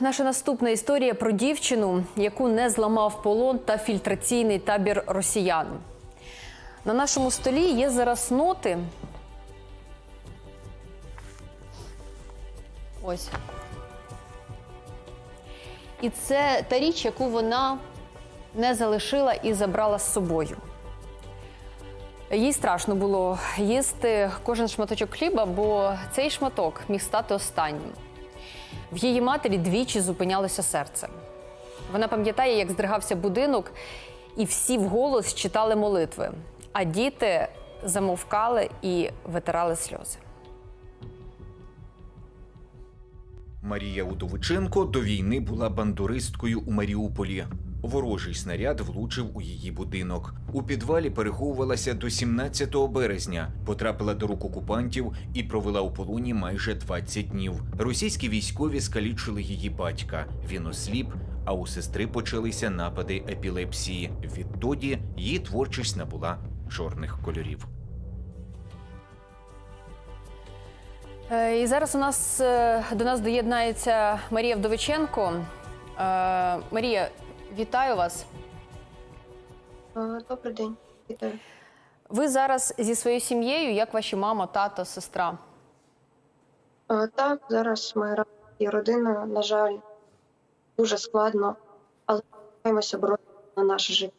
наша наступна історія про дівчину, яку не зламав полон та фільтраційний табір росіян. На нашому столі є зараз ноти. Ось. І це та річ, яку вона не залишила і забрала з собою. Їй страшно було їсти кожен шматочок хліба, бо цей шматок міг стати останнім. В її матері двічі зупинялося серце. Вона пам'ятає, як здригався будинок, і всі вголос читали молитви, а діти замовкали і витирали сльози. Марія Удовиченко до війни була бандуристкою у Маріуполі. Ворожий снаряд влучив у її будинок. У підвалі переховувалася до 17 березня, потрапила до рук окупантів і провела у полоні майже 20 днів. Російські військові скалічили її батька. Він осліп, а у сестри почалися напади епілепсії. Відтоді її творчість набула чорних кольорів. Е, І зараз у нас е, до нас доєднається Марія Вдовиченко. Е, Марія, вітаю вас. Е, Добрий день, вітаю. Ви зараз зі своєю сім'єю, як ваші мама, тато, сестра. Е, Так, зараз ми разом і родина, на жаль, дуже складно, але намагаємося боротися на наше життя.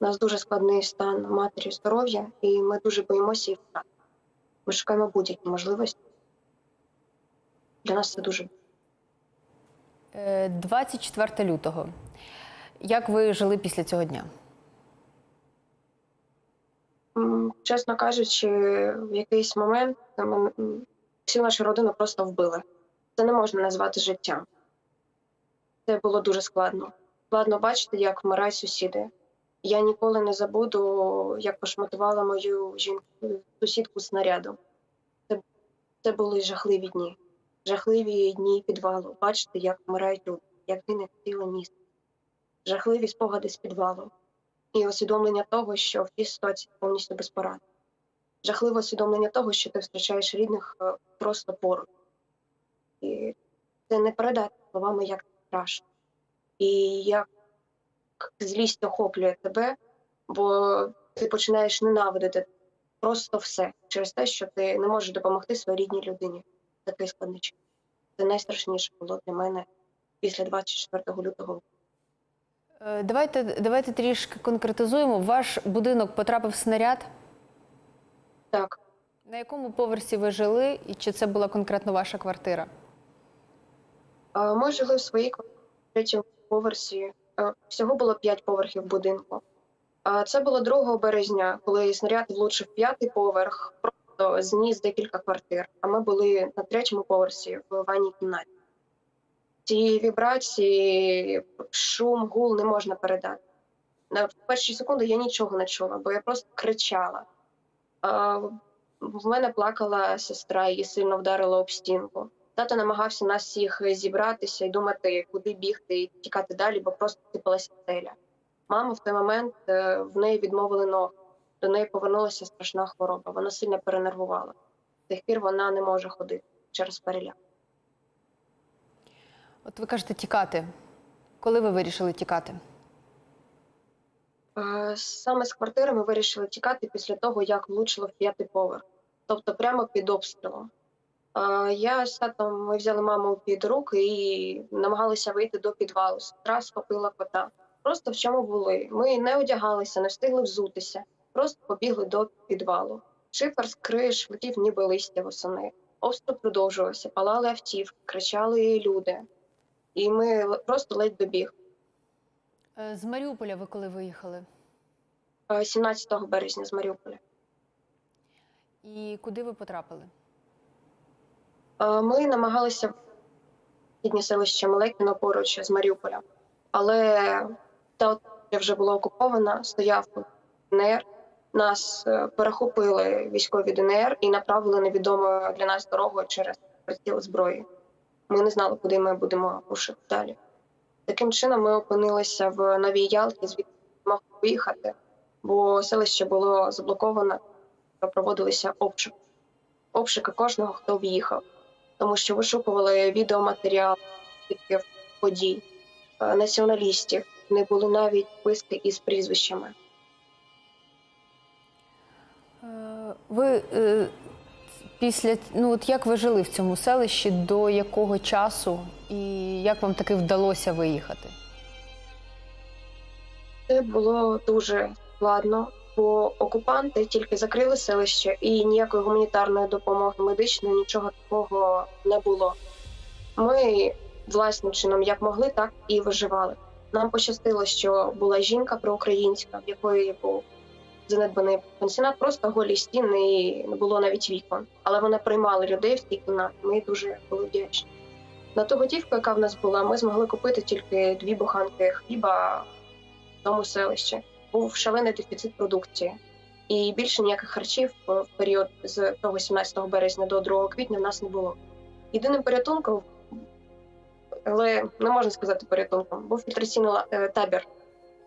У нас дуже складний стан матері здоров'я, і ми дуже боїмося їх втрати. Ми шукаємо будь-які можливості. Для нас це дуже Е, 24 лютого. Як ви жили після цього дня? Чесно кажучи, в якийсь момент всю нашу родину просто вбили. Це не можна назвати життям. Це було дуже складно. Складно бачити, як вмирають сусіди. Я ніколи не забуду, як пошматувала мою жінку сусідку снарядом. Це, це були жахливі дні. Жахливі дні підвалу. Бачити, як вмирають люди, як гине ціле місто. Жахливі спогади з підвалу і усвідомлення того, що в тій ситуації повністю безпорадно. Жахливе усвідомлення того, що ти втрачаєш рідних е, просто поруч. І це не передати словами, як це страшно. І як злість охоплює тебе, бо ти починаєш ненавидити просто все через те, що ти не можеш допомогти своїй рідній людині. Такий складний час. Це найстрашніше було для мене після 24 лютого. Е, Давайте, давайте трішки конкретизуємо. Ваш будинок потрапив снаряд. Так, На якому поверсі ви жили, і чи це була конкретно ваша квартира? Е, Ми жили в своїй квартирі на третьому поверсі. Е, Всього було п'ять поверхів будинку. Це було 2 березня, коли снаряд влучив п'ятий поверх, просто зніс декілька квартир. А ми були на третьому поверсі в ванній кімнаті. Ці вібрації, шум, гул не можна передати. На перші секунди я нічого не чула, бо я просто кричала. А, В мене плакала сестра, її сильно вдарило об стінку. Тато намагався нас всіх зібратися і думати, куди бігти і тікати далі, бо просто сипалася стеля. Мама в той момент е, в неї відмовили ногу. До неї повернулася страшна хвороба. Вона сильно перенервувала. З тих пір вона не може ходити через переляк. От ви кажете тікати. Коли ви вирішили тікати? Е, Саме з квартири ми вирішили тікати після того, як влучило в п'ятий поверх, тобто прямо під обстрілом. Е, Я з татом ми взяли маму під руки і намагалися вийти до підвалу. Сестра схопила кота. Просто в чому були. Ми не одягалися, не встигли взутися, просто побігли до підвалу. Шифер з криш летів ніби листя восени. Обстріл продовжувався, палали автівки, кричали люди. І ми просто ледь добіг. Е, З Маріуполя ви коли виїхали? Е, 17 березня з Маріуполя. І куди ви потрапили? Е, Ми намагалися східні селище Мелекіно поруч з Маріуполя, але та вже була окупована, стояв ДНР. Нас е, перехопили військові ДНР і направили невідомою для нас дорогою через приціл зброї. Ми не знали, куди ми будемо рушити далі. Таким чином, ми опинилися в Новій Ялті, звідки могли виїхати, бо селище було заблоковано, проводилися обшуки. Обшуки кожного, хто в'їхав тому що вишукували відеоматеріал, свідків подій, е, націоналістів. Не були навіть списки із прізвищами. Е, Ви е, після ну от як ви жили в цьому селищі, до якого часу, і як вам таки вдалося виїхати? Це було дуже складно, бо окупанти тільки закрили селище і ніякої гуманітарної допомоги медичної, нічого такого не було. Ми власним чином як могли, так і виживали. Нам пощастило, що була жінка проукраїнська, в якої був занедбаний пансіонат, просто голі стіни і не було навіть вікон. Але вона приймала людей в цій кімнаті. Ми дуже були вдячні. На ту готівку, яка в нас була, ми змогли купити тільки дві буханки хліба в тому селищі. Був шалений дефіцит продукції. І більше ніяких харчів в період з того 17 березня до 2 квітня в нас не було. Єдиним порятунком, але не можна сказати порятунком, був фільтраційний е, табір.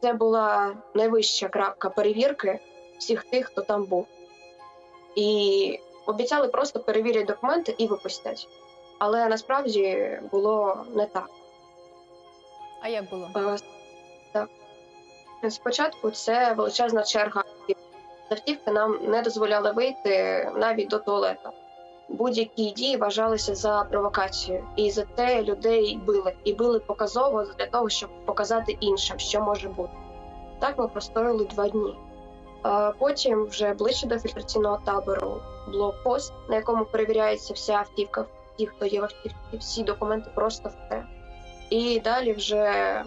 Це була найвища крапка перевірки всіх тих, хто там був. І обіцяли просто перевірять документи і випустять. Але насправді було не так. А як було? Е, Так. Спочатку це величезна черга. Автівки нам не дозволяли вийти навіть до туалету. Будь-які дії вважалися за провокацію, і за те людей били. І били показово для того, щоб показати іншим, що може бути. Так ми простояли два дні. Потім, вже ближче до фільтраційного табору, блокпост, на якому перевіряється вся автівка, ті, хто є в автівці, всі документи просто все. І далі вже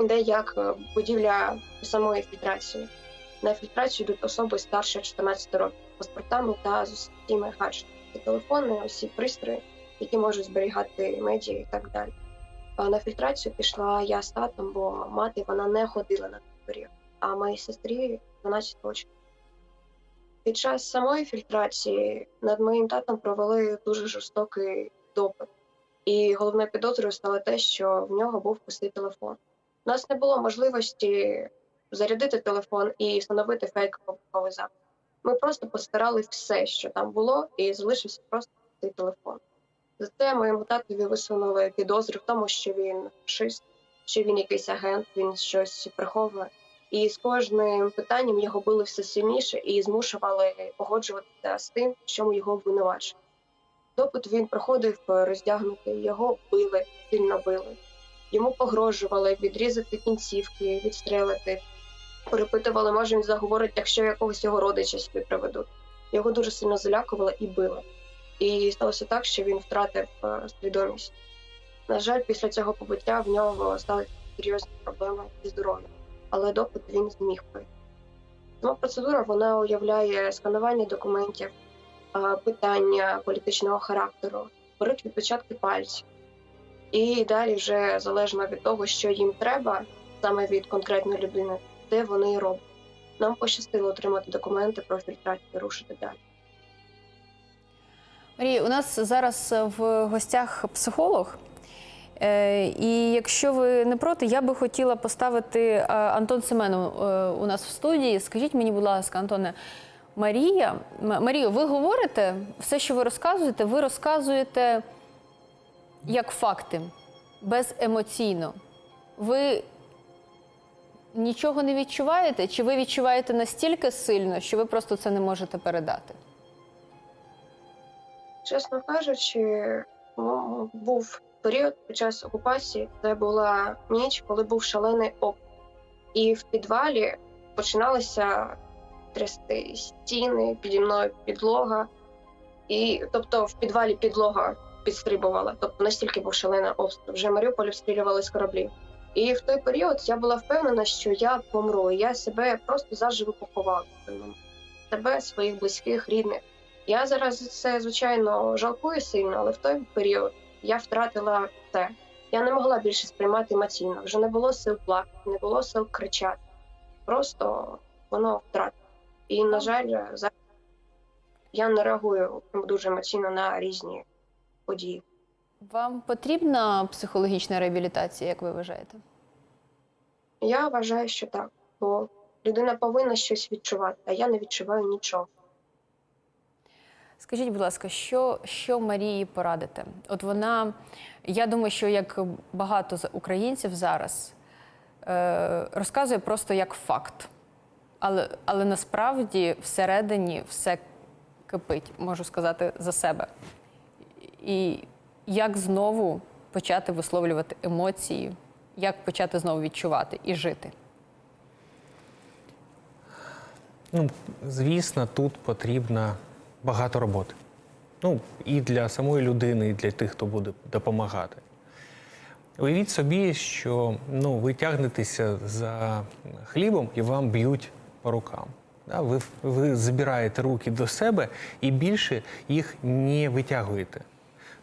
йде як е, будівля самої фільтрації. На фільтрацію йдуть особи старше 14 років з паспортами та з усіма гаджетами. Телефони, усі пристрої, які можуть зберігати медіа і так далі. А на фільтрацію пішла я з татом, бо мати вона не ходила на той період, а моїй сестрі 12 років. Під час самої фільтрації над моїм татом провели дуже жорстокий допит. І головною підозрою стало те, що в нього був пустий телефон. У нас не було можливості зарядити телефон і встановити фейковий вибуховий запис. Ми просто постирали все, що там було, і залишився просто цей телефон. Зате моєму татові висунули підозри в тому, що він фашист, що він якийсь агент, він щось приховує. І з кожним питанням його били все сильніше і змушували погоджуватися з тим, в чому його обвинувачують. Допит він проходив роздягнутий, його били, сильно били. Йому погрожували відрізати кінцівки, відстрелити. Перепитували, може він заговорить, якщо якогось його родича сюди приведуть. Його дуже сильно залякували і били. І сталося так, що він втратив е, свідомість. На жаль, після цього побиття в нього стали серйозні проблеми зі здоров'ям, але допит він зміг пройти. Сама процедура вона уявляє сканування документів, питання політичного характеру, беруть відпечатки пальців. І далі вже залежно від того, що їм треба, саме від конкретної людини, де вони роблять. Нам пощастило отримати документи про фільтрацію і рушити далі. Марія, у нас зараз в гостях психолог. Е, І якщо ви не проти, я би хотіла поставити е, Антон Семенов е, у нас в студії. Скажіть мені, будь ласка, Антоне, Марія, Марію, ви говорите все, що ви розказуєте, ви розказуєте як факти, беземоційно. Ви нічого не відчуваєте? Чи ви відчуваєте настільки сильно, що ви просто це не можете передати? Чесно кажучи, ну, був період під час окупації, це була ніч, коли був шалений обстріл. І в підвалі починалися трясти стіни, піді мною підлога. І тобто в підвалі підлога підстрибувала. Тобто настільки був шалений обстріл. Вже Маріуполь обстрілювали з кораблів. І в той період я була впевнена, що я помру. Я себе просто заживо поховала. Себе, своїх близьких, рідних. Я зараз це, звичайно, жалкую сильно, але в той період я втратила це. Я не могла більше сприймати емоційно. Вже не було сил плакати, не було сил кричати. Просто воно втратило. І, на жаль, зараз я не реагую дуже емоційно на різні події. Вам потрібна психологічна реабілітація, як ви вважаєте? Я вважаю, що так, бо людина повинна щось відчувати, а я не відчуваю нічого. Скажіть, будь ласка, що, що Марії порадите? От вона, я думаю, що як багато українців зараз е, розказує просто як факт. Але, але насправді всередині все кипить, можу сказати за себе. І як знову почати висловлювати емоції, як почати знову відчувати і жити. Ну, звісно, тут потрібно багато роботи. Ну, і для самої людини, і для тих, хто буде допомагати. Уявіть собі, що ну, ви тягнетеся за хлібом і вам б'ють по рукам. Да? Ви, ви забираєте руки до себе і більше їх не витягуєте.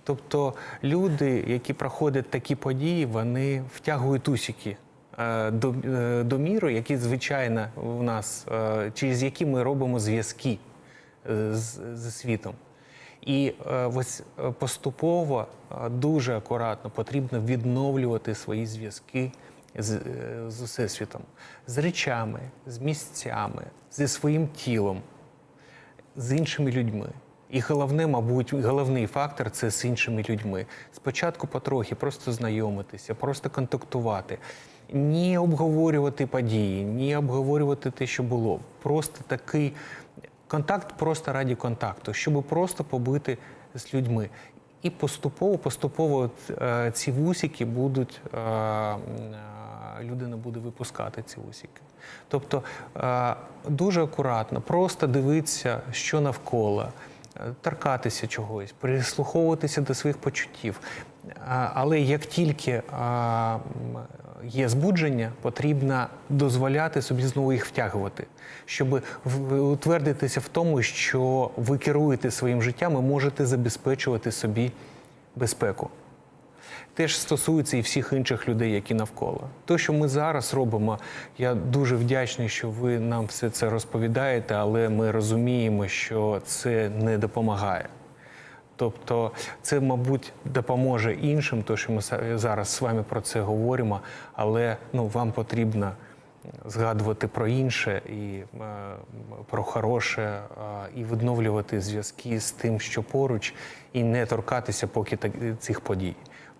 Тобто люди, які проходять такі події, вони втягують усіки е, до, е, до міру, які звичайно в нас, е, через які ми робимо зв'язки з, зі світом. І е, ось е, поступово, е, дуже акуратно потрібно відновлювати свої зв'язки з, е, з усесвітом, з речами, з місцями, зі своїм тілом, з іншими людьми. І головне, мабуть, головний фактор це з іншими людьми. Спочатку потрохи просто знайомитися, просто контактувати, не обговорювати події, не обговорювати те, що було. Просто такий контакт просто раді контакту, щоб просто побути з людьми. І поступово, поступово е, ці вусики будуть, е, е, людина буде випускати ці вусики. Тобто дуже акуратно, просто дивитися, що навколо, торкатися чогось, прислуховуватися до своїх почуттів. Але як тільки є збудження, потрібно дозволяти собі знову їх втягувати, щоб утвердитися в тому, що ви керуєте своїм життям і можете забезпечувати собі безпеку. Теж стосується і всіх інших людей, які навколо. Те, що ми зараз робимо, я дуже вдячний, що ви нам все це розповідаєте, але ми розуміємо, що це не допомагає. Тобто, це, мабуть, допоможе іншим, то що ми зараз з вами про це говоримо, але ну, вам потрібно згадувати про інше і е, про хороше, і відновлювати зв'язки з тим, що поруч, і не торкатися поки цих подій.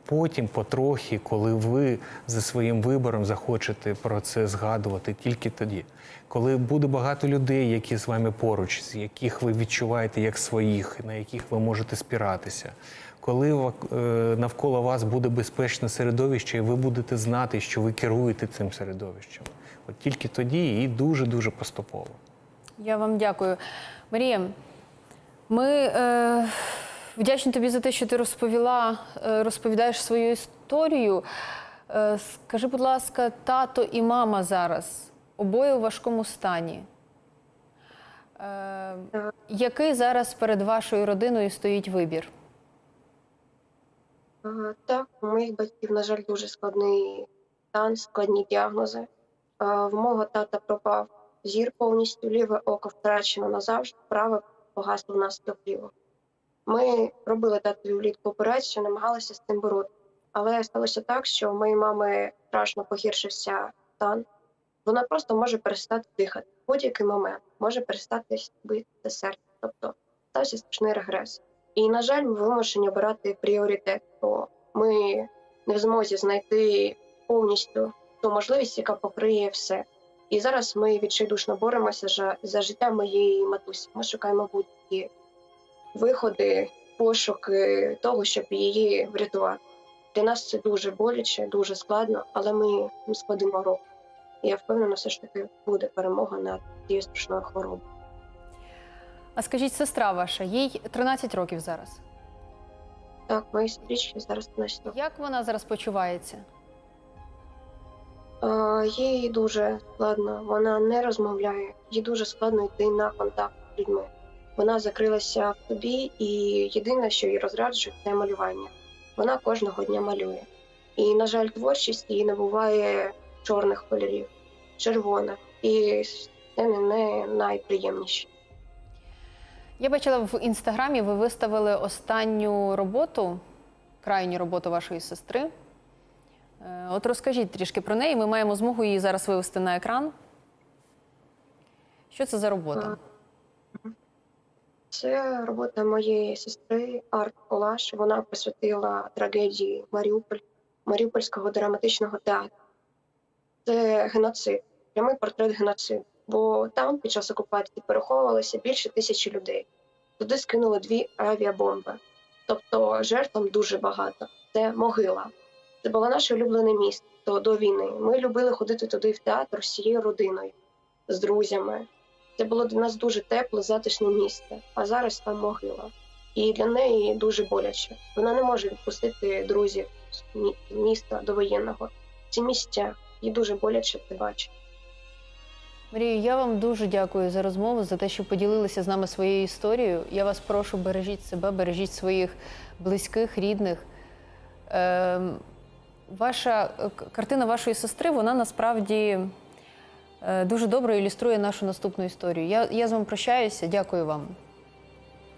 Потім, потрохи, коли ви за своїм вибором захочете про це згадувати, тільки тоді, коли буде багато людей, які з вами поруч, з яких ви відчуваєте як своїх, на яких ви можете спиратися, коли е, навколо вас буде безпечне середовище, і ви будете знати, що ви керуєте цим середовищем. От тільки тоді і дуже дуже поступово. Я вам дякую. Марія, ми е, вдячні тобі за те, що ти розповіла, е, розповідаєш свою історію. Е, скажи, будь ласка, тато і мама зараз обоє у важкому стані. Е, який зараз перед вашою родиною стоїть вибір? Так, у моїх батьків, на жаль, дуже складний стан, складні діагнози. В мого тата пропав зір повністю, ліве око втрачено назавжди, праве погасло внаслідок лівого. Ми робили татові влітку операцію, намагалися з цим боротися. Але сталося так, що у моєї мами страшно погіршився стан. Вона просто може перестати дихати в будь-який момент, може перестати бити серце. Тобто стався страшний регрес. І, на жаль, ми вимушені обирати пріоритет, бо ми не в змозі знайти повністю ту можливість, яка покриє все. І зараз ми відчайдушно боремося за життя моєї матусі. Ми шукаємо будь-які виходи, пошуки того, щоб її врятувати. Для нас це дуже боляче, дуже складно, але ми складемо року. І я впевнена, все ж таки буде перемога над цією страшною хворобою. А скажіть, сестра ваша, їй 13 років зараз. Так, мої стрічки зараз на років. Як вона зараз почувається? Е, Їй дуже складно, вона не розмовляє, їй дуже складно йти на контакт з людьми. Вона закрилася в собі, і єдине, що її розраджує, це малювання. Вона кожного дня малює. І, на жаль, творчість її не буває чорних кольорів, червона. І це не, не найприємніше. Я бачила в інстаграмі, ви виставили останню роботу, крайню роботу вашої сестри. Е, От розкажіть трішки про неї. Ми маємо змогу її зараз вивести на екран. Що це за робота? Це робота моєї сестри Арт Колаш. Вона присвятила трагедії Маріуполь, Маріупольського драматичного театру. Це геноцид, прямий портрет геноциду. Бо там під час окупації переховувалося більше тисячі людей. Туди скинули дві авіабомби. Тобто жертв там дуже багато. Це могила. Це було наше улюблене місто до війни. Ми любили ходити туди в театр з всією родиною, з друзями. Це було для нас дуже тепле, затишне місце, а зараз там могила. І для неї дуже боляче. Вона не може відпустити друзів з міста до воєнного. Ці місця їй дуже боляче це бачити. Марію, я вам дуже дякую за розмову, за те, що поділилися з нами своєю історією. Я вас прошу, бережіть себе, бережіть своїх близьких, рідних. Ем, ваша е, картина вашої сестри, вона насправді дуже добре ілюструє нашу наступну історію. Я, я з вами прощаюся. Дякую вам.